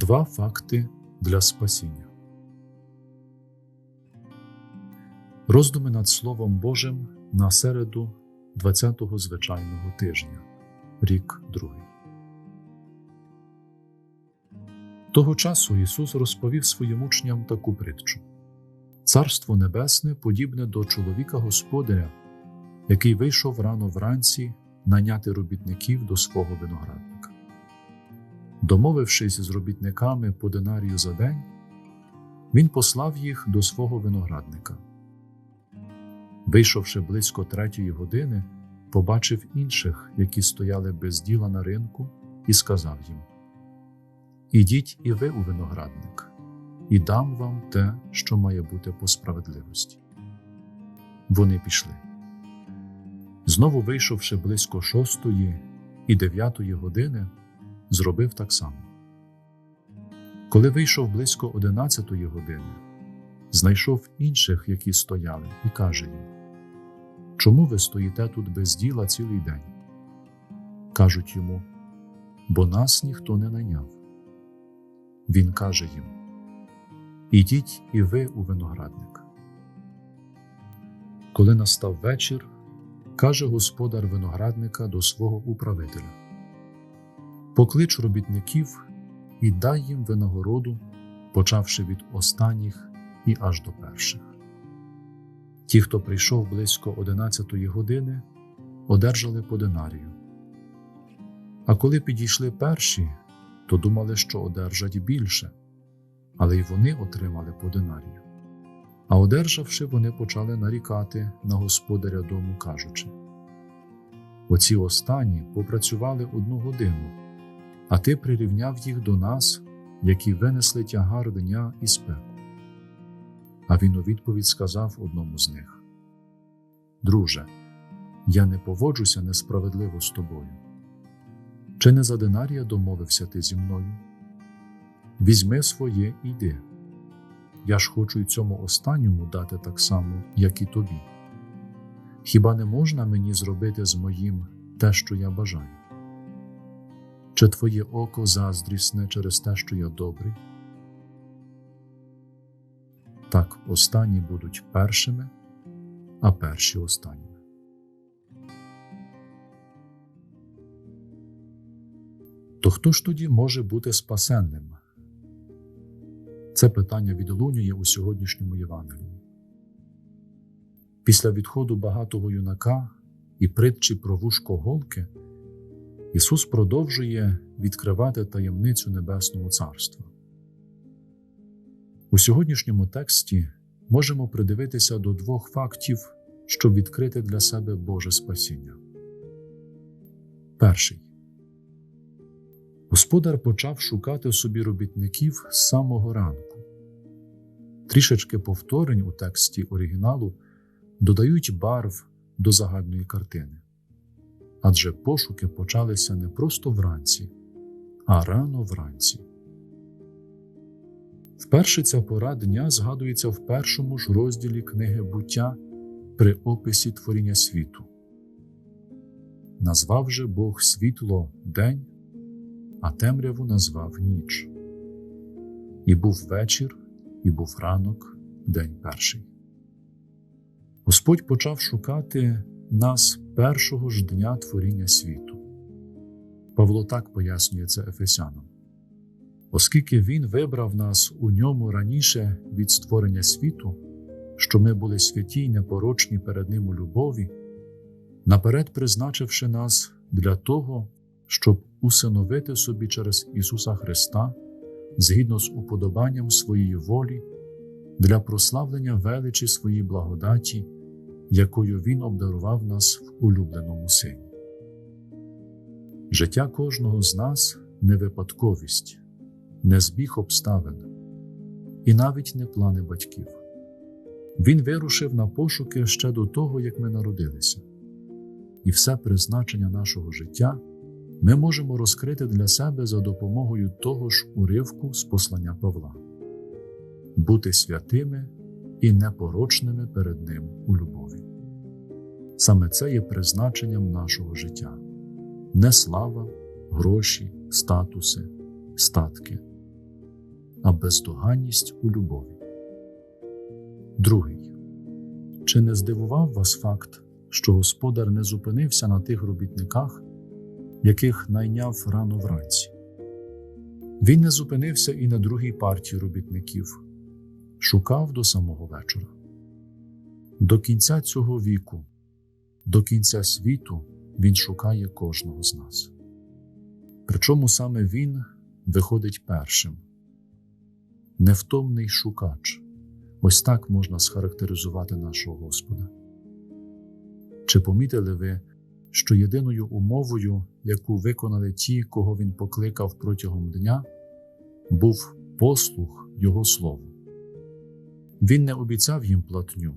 Два факти для спасіння. Роздуми над Словом Божим на середу 20-го звичайного тижня, рік другий. Того часу Ісус розповів своїм учням таку притчу: Царство Небесне подібне до чоловіка Господаря, який вийшов рано вранці наняти робітників до свого виноградника. Домовившись з робітниками по динарію за день, він послав їх до свого виноградника. Вийшовши близько третьої години, побачив інших, які стояли без діла на ринку, і сказав їм: Ідіть і ви у виноградник, і дам вам те, що має бути по справедливості. Вони пішли. Знову вийшовши близько шостої і дев'ятої години, зробив так само. Коли вийшов близько одинадцятої години, знайшов інших, які стояли, і каже їм: Чому ви стоїте тут без діла цілий день? Кажуть йому, бо нас ніхто не найняв. Він каже їм: Ідіть і ви у виноградник. Коли настав вечір, каже господар виноградника до свого управителя: Поклич робітників і дай їм винагороду, почавши від останніх і аж до перших. Ті, хто прийшов близько одинадцятої години, одержали по динарію. А коли підійшли перші, то думали, що одержать більше, але й вони отримали по динарію. А одержавши, вони почали нарікати на господаря дому, кажучи: Оці останні попрацювали одну годину, а ти прирівняв їх до нас, які винесли тягар дня і спеку. А він у відповідь сказав одному з них: Друже, я не поводжуся несправедливо з тобою. Чи не за динарія домовився ти зі мною? Візьми своє і йди. Я ж хочу й цьому останньому дати так само, як і тобі. Хіба не можна мені зробити з моїм те, що я бажаю? Чи твоє око заздрісне через те, що я добрий? Так останні будуть першими, а перші останніми. То хто ж тоді може бути спасенним? Це питання відлунює у сьогоднішньому Євангелії. Після відходу багатого юнака і притчі про вушко голки Ісус продовжує відкривати таємницю Небесного Царства. У сьогоднішньому тексті можемо придивитися до двох фактів, щоб відкрити для себе Боже спасіння. Перший Господар почав шукати собі робітників з самого ранку. Трішечки повторень у тексті оригіналу додають барв до загальної картини. Адже пошуки почалися не просто вранці, а рано вранці. Вперше ця пора дня згадується в першому ж розділі книги буття при описі творіння світу. Назвав же Бог світло день, а темряву назвав ніч. І був вечір, і був ранок, день перший. Господь почав шукати нас першого ж дня творіння світу. Павло так пояснює це Ефесянам. Оскільки Він вибрав нас у ньому раніше від створення світу, що ми були святі й непорочні перед Ним у любові, наперед призначивши нас для того, щоб усиновити собі через Ісуса Христа згідно з уподобанням своєї волі, для прославлення величі своїй благодаті, якою Він обдарував нас в улюбленому Сині. Життя кожного з нас не випадковість, не збіг обставин і навіть не плани батьків. Він вирушив на пошуки ще до того, як ми народилися, і все призначення нашого життя ми можемо розкрити для себе за допомогою того ж уривку з послання Павла, бути святими і непорочними перед Ним у любові. Саме це є призначенням нашого життя, не слава, гроші, статуси, статки, а бездоганність у любові. Другий. Чи не здивував вас факт, що господар не зупинився на тих робітниках, яких найняв рано вранці? Він не зупинився і на другій партії робітників, шукав до самого вечора. До кінця цього віку, до кінця світу він шукає кожного з нас. Причому саме він виходить першим. Невтомний шукач. Ось так можна схарактеризувати нашого Господа. Чи помітили ви, що єдиною умовою, яку виконали ті, кого він покликав протягом дня, був послух Його Слову? Він не обіцяв їм платню,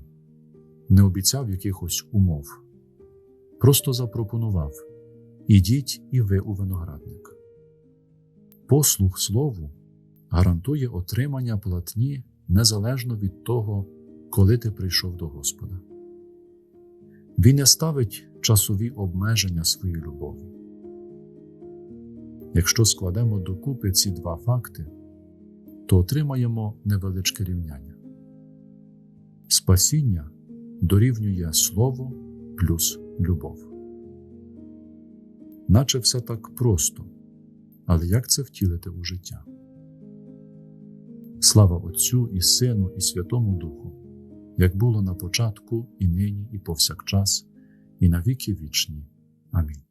не обіцяв якихось умов, просто запропонував ідіть і ви у виноградник. Послух Слову гарантує отримання платні незалежно від того, коли ти прийшов до Господа. Він не ставить часові обмеження своїй любові. Якщо складемо докупи ці два факти, то отримаємо невеличке рівняння. Спасіння дорівнює Слово плюс любов. Наче все так просто, але як це втілити у життя? Слава Отцю і Сину, і Святому Духу, як було на початку, і нині, і повсякчас, і на віки вічні. Амінь.